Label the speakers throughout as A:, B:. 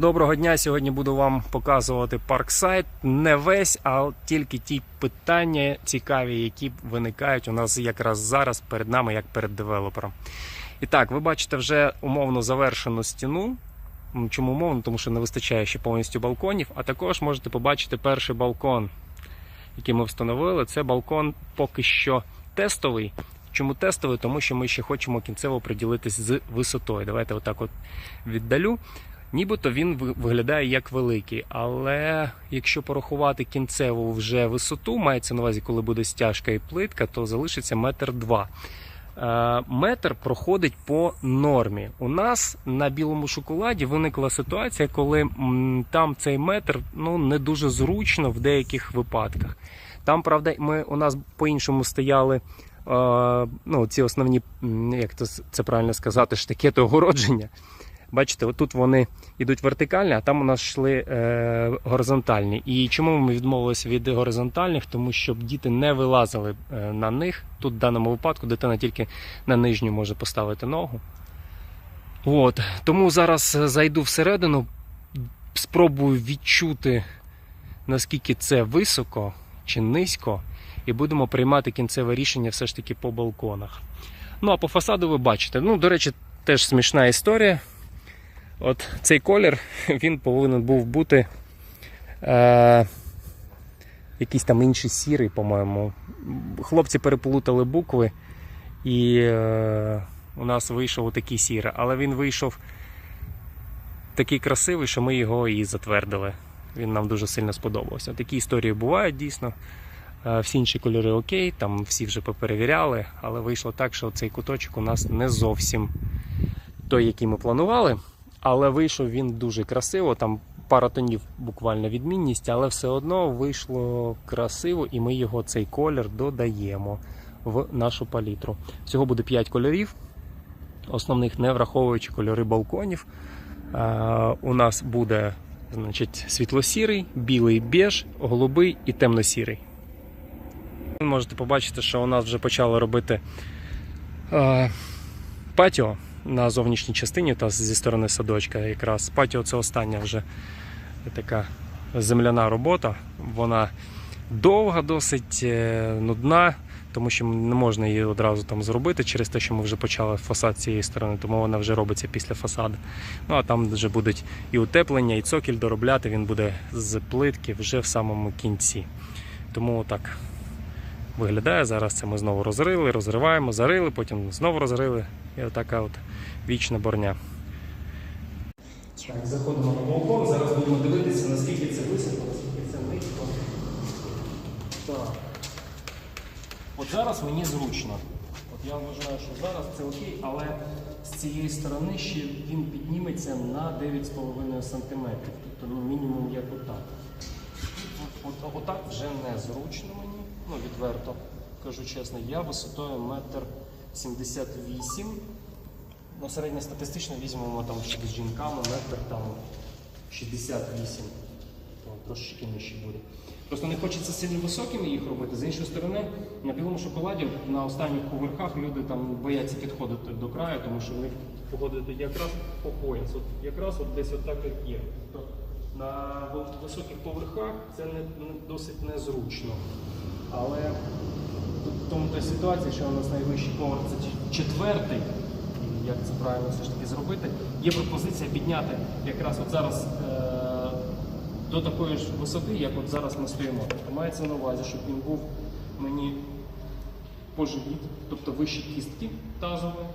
A: Доброго дня. Сьогодні буду вам показувати парксайт. Не весь, а тільки ті питання цікаві, які виникають у нас якраз зараз перед нами, як перед девелопером. І так, ви бачите вже умовно завершену стіну. Чому умовно? Тому що не вистачає ще повністю балконів. А також можете побачити перший балкон, який ми встановили. Це балкон поки що тестовий. Чому тестовий? Тому що ми ще хочемо кінцево приділитись з висотою. Давайте отак от віддалю. Нібито він виглядає як великий, але якщо порахувати кінцеву вже висоту, мається на увазі, коли буде стяжка і плитка, то залишиться метр два. Е, Метр проходить по нормі. У нас на білому шоколаді виникла ситуація, коли там цей метр ну, не дуже зручно в деяких випадках. Там, правда, ми у нас по-іншому стояли. е, Ну, ці основні, як це правильно сказати, штикети огородження. Бачите, отут вони йдуть вертикальні, а там у нас йшли е, горизонтальні. І чому ми відмовилися від горизонтальних? Тому щоб діти не вилазили е, на них. Тут в даному випадку дитина тільки на нижню може поставити ногу. От. Тому зараз е, зайду всередину, спробую відчути, наскільки це високо чи низько, і будемо приймати кінцеве рішення все ж таки по балконах. Ну а по фасаду ви бачите. Ну, до речі, теж смішна історія. От цей колір він повинен був бути е, якийсь там інший сірий, по-моєму. Хлопці переплутали букви, і е, у нас вийшов такий сірий, але він вийшов такий красивий, що ми його і затвердили. Він нам дуже сильно сподобався. Такі історії бувають дійсно. Е, Всі інші кольори окей, там всі вже поперевіряли, але вийшло так, що цей куточок у нас не зовсім той, який ми планували. Але вийшов він дуже красиво. Там пара тонів буквально відмінність, але все одно вийшло красиво, і ми його цей колір додаємо в нашу палітру. Всього буде 5 кольорів, основних не враховуючи кольори балконів. Е, У нас буде значить, світло-сірий, білий беж, голубий і темно-сірий. Можете побачити, що у нас вже почали робити е, патіо на зовнішній частині та зі сторони садочка. Якраз патіо це остання вже така земляна робота. Вона довга, досить е, нудна, тому що не можна її одразу там зробити через те, що ми вже почали фасад цієї сторони, тому вона вже робиться після фасаду. Ну а там вже будуть і утеплення, і цокіль доробляти. Він буде з плитки вже в самому кінці. Тому так виглядає. Зараз це ми знову розрили, розриваємо, зарили, потім знову розрили. І отака от вічна борня. Так, заходимо на балкон, зараз будемо дивитися, наскільки це високо, наскільки це низько. Так. От зараз мені зручно. От я вважаю, що зараз це окей, але з цієї сторони ще він підніметься на 9,5 см. Тобто ну, мінімум як отак. От, от, отак вже не зручно мені, ну відверто кажу чесно, я висотою метр 78. Ну, середньостатистично візьмемо там ще з жінками метр там 68. То трошечки нижче буде. Просто не хочеться сильно високими їх робити. З іншої сторони, на білому шоколаді на останніх поверхах люди там бояться підходити до краю, тому що в них якраз по пояс. От якраз от десь отак як є. На високих поверхах це не, не досить незручно. Але в тому та ситуація, що у нас найвищий поверх це четвертий. Як це правильно все ж таки зробити? Є пропозиція підняти якраз от зараз е- до такої ж висоти, як от зараз ми стоїмо. Тобто мається на увазі, щоб він був мені по живіт, тобто вище кістки тазової.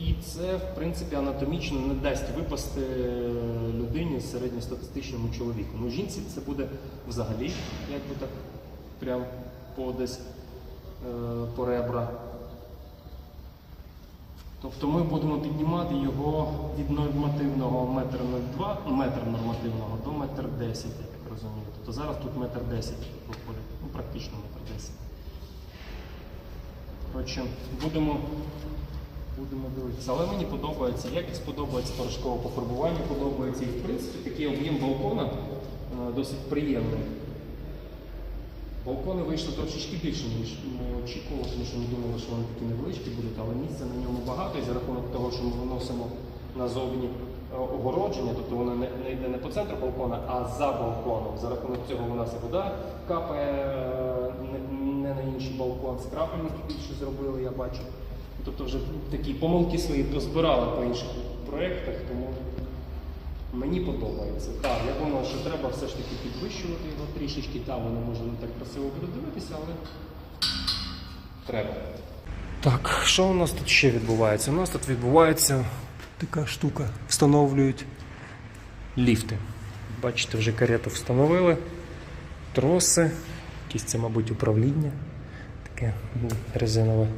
A: І це, в принципі, анатомічно не дасть випасти людині середньостатистичному чоловіку. Ну, жінці це буде взагалі, якби так прям по десь е, по ребра. Тобто ми будемо піднімати його від нормативного метр 02, метр нормативного до метр 10, я так розумію. Тобто зараз тут метр 10 виходить, ну практично метр 10. Коротше, будемо, будемо дивитися. Але мені подобається, якість подобається, порошкове пофарбування подобається. І в принципі такий об'єм балкона е, досить приємний. Балкони вийшли трошечки більше, ніж ми очікували, тому що ми думали, що вони такі невеличкі будуть, але місця на ньому багато, і за рахунок того, що ми виносимо назовні е, огородження, тобто воно не, не йде не по центру балкона, а за балконом. За рахунок цього у нас і вода капає е, не, не на інший балкон, з крапельники більше зробили, я бачу. Тобто вже такі помилки свої позбирали по інших проєктах, тому мені подобається. Так, я думаю, що треба все ж таки підвищувати його трішечки. Там воно може не так красиво буде дивитися, але треба. Так, що у нас тут ще відбувається? У нас тут відбувається така штука. Встановлюють ліфти. Бачите, вже карету встановили, троси, якісь це, мабуть, управління. Таке резинове.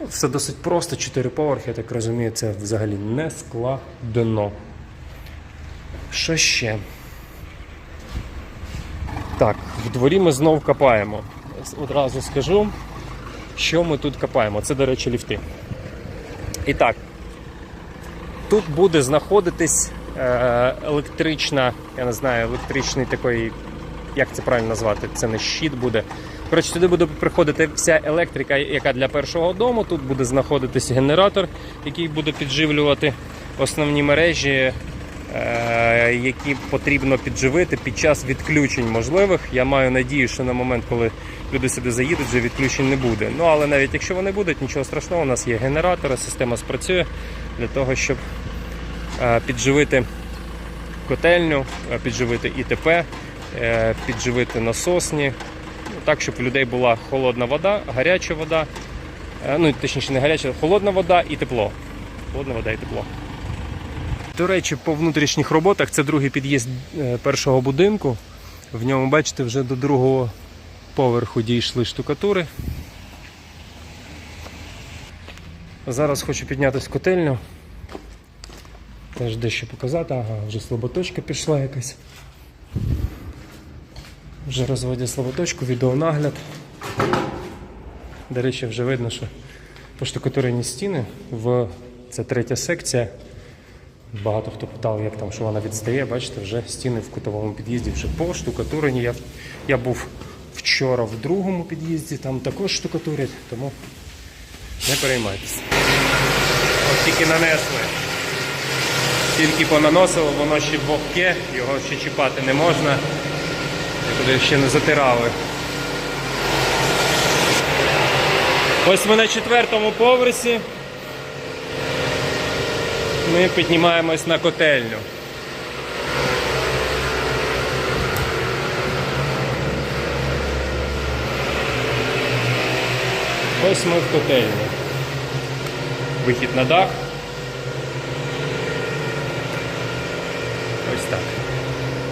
A: Ну, Все досить просто, 4 поверхи, я так розумію, це взагалі не складно. Що ще? Так, в дворі ми знов копаємо. Одразу скажу, що ми тут копаємо. Це, до речі, ліфти. І так, тут буде знаходитись е, електрична, я не знаю, електричний такий, як це правильно назвати, це не щит буде. Коротше, туди буде приходити вся електрика, яка для першого дому. Тут буде знаходитись генератор, який буде підживлювати основні мережі, які потрібно підживити під час відключень можливих. Я маю надію, що на момент, коли люди сюди заїдуть, вже відключень не буде. Ну але навіть якщо вони будуть, нічого страшного, у нас є генератори, система спрацює для того, щоб е, підживити котельню, е, підживити ІТП, е, підживити насосні. Ну, так, щоб у людей була холодна вода, гаряча вода, е, ну точніше не гаряча, холодна вода і тепло. Холодна вода і тепло. До речі, по внутрішніх роботах це другий під'їзд е, першого будинку. В ньому, бачите, вже до другого поверху дійшли штукатури. Зараз хочу піднятися в котельню. Теж дещо показати. Ага, вже слаботочка пішла якась. Вже розводять слаботочку, відеонагляд. До речі, вже видно, що поштукатурені стіни в це третя секція. Багато хто питав, як там, що вона відстає. Бачите, вже стіни в кутовому під'їзді вже поштукатурені. Я, я був вчора в другому під'їзді, там також штукатурять, тому не переймайтеся. От тільки нанесли. Тільки понаносило, воно ще вогке, його ще чіпати не можна. Туди ще не затирали. Ось ми на четвертому поверсі. Ми піднімаємось на котельню. Ось ми в котельні. Вихід на дах. Ось так.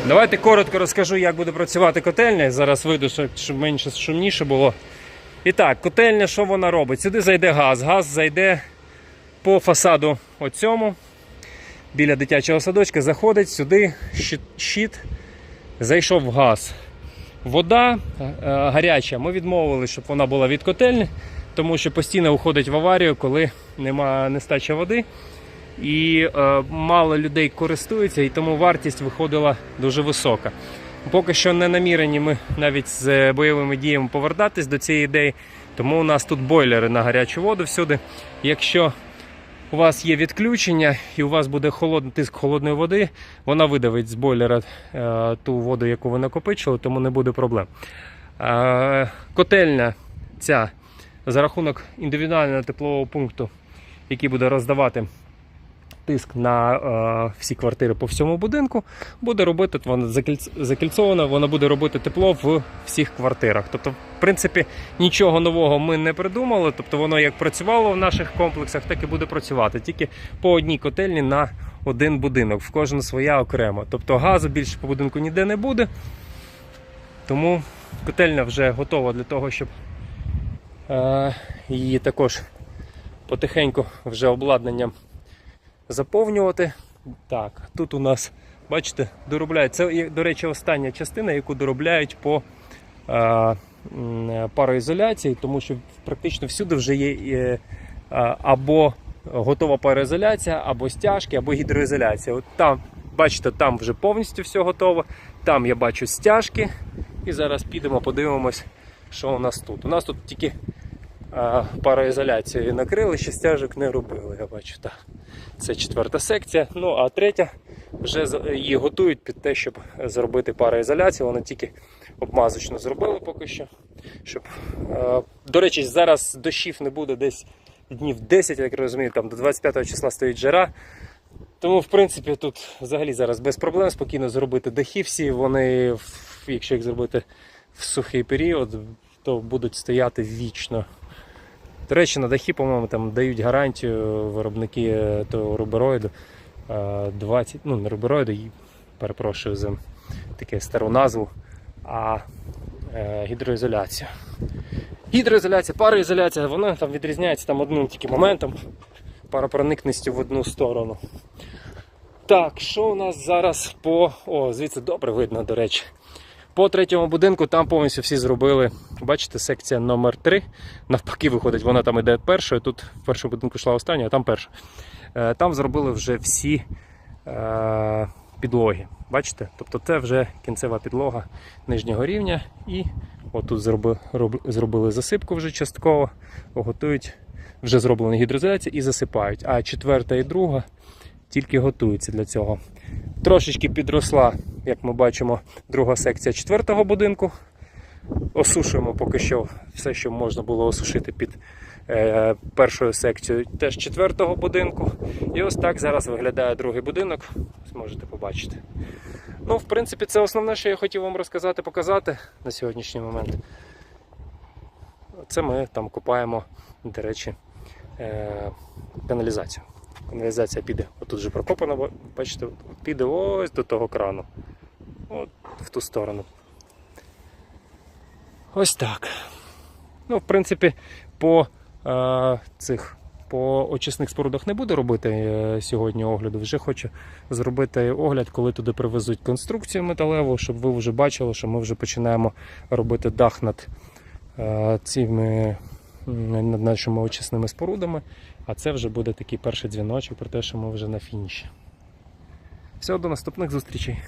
A: Давайте коротко розкажу, як буде працювати котельня. Зараз вийду, щоб- менше шумніше було. І так, котельня, що вона робить? Сюди зайде газ. Газ зайде по фасаду оцьому. Біля дитячого садочка заходить сюди щит, щит зайшов газ. Вода е, гаряча. Ми відмовили, щоб вона була від котельні, тому що постійно уходить в аварію, коли нема нестача води. І е, мало людей користуються, і тому вартість виходила дуже висока. Поки що не намірені ми навіть з бойовими діями повертатись до цієї ідеї, тому у нас тут бойлери на гарячу воду всюди. Якщо у вас є відключення і у вас буде холодний тиск холодної води, вона видавить з бойлера е, ту воду, яку ви накопичили, тому не буде проблем. Е, котельня ця за рахунок індивідуального теплового пункту, який буде роздавати тиск на е, всі квартири по всьому будинку, буде робити вона закільц- закільцована, вона буде робити тепло в всіх квартирах. Тобто, в принципі, нічого нового ми не придумали. Тобто воно як працювало в наших комплексах, так і буде працювати. Тільки по одній котельні на один будинок, в кожну своя окремо. Тобто газу більше по будинку ніде не буде. Тому котельня вже готова для того, щоб е, її також потихеньку вже обладнанням заповнювати. Так, тут у нас, бачите, доробляють. Це, до речі, остання частина, яку доробляють по е, пароізоляції, тому що практично всюди вже є е, або готова пароізоляція, або стяжки, або гідроізоляція. От там, бачите, там вже повністю все готово. Там я бачу стяжки. І зараз підемо, подивимось, що у нас тут. У нас тут тільки е, пароізоляцією накрили, ще стяжок не робили, я бачу. так. Це четверта секція. Ну а третя вже її готують під те, щоб зробити пароізоляцію. Вони тільки обмазочно зробили поки що. Щоб, е, до речі, зараз дощів не буде десь днів 10, як розумію, там до 25 числа стоїть жара. Тому, в принципі, тут взагалі зараз без проблем спокійно зробити дахи всі. Вони, якщо їх зробити в сухий період, то будуть стояти вічно. До речі, на дахи, по-моєму, там дають гарантію виробники е, того рубероїду е, 20, ну не рубероїду, перепрошую за таке стару назву, а е, гідроізоляцію. Гідроізоляція, пароізоляція, вона там відрізняється там одним тільки моментом паропроникністю в одну сторону. Так, що у нас зараз по. О, звідси добре видно, до речі. По третьому будинку там повністю всі зробили. Бачите, секція номер 3 Навпаки, виходить, вона там йде першою. Тут в першому будинку йшла остання, а там перша. Е, Там зробили вже всі е, підлоги. Бачите? Тобто це вже кінцева підлога нижнього рівня. І отут зробили засипку вже частково, готують, вже зроблена гідроізоляція і засипають. А четверта і друга тільки готуються для цього. Трошечки підросла, як ми бачимо, друга секція четвертого будинку. Осушуємо поки що все, що можна було осушити під е, першою секцією теж четвертого будинку. І ось так зараз виглядає другий будинок. Ось можете побачити. Ну, в принципі, це основне, що я хотів вам розказати, показати на сьогоднішній момент. Це ми там купаємо, до речі, е, каналізацію. Каналізація піде, отут же прокопана, бачите, піде ось до того крану. От в ту сторону. Ось так. Ну, в принципі, по е, цих по очисних спорудах не буду робити е, сьогодні огляду. Вже хочу зробити огляд, коли туди привезуть конструкцію металеву, щоб ви вже бачили, що ми вже починаємо робити дах над е, цими над нашими очисними спорудами. А це вже буде такий перший дзвіночок про те, що ми вже на фініші. Все, до наступних зустрічей.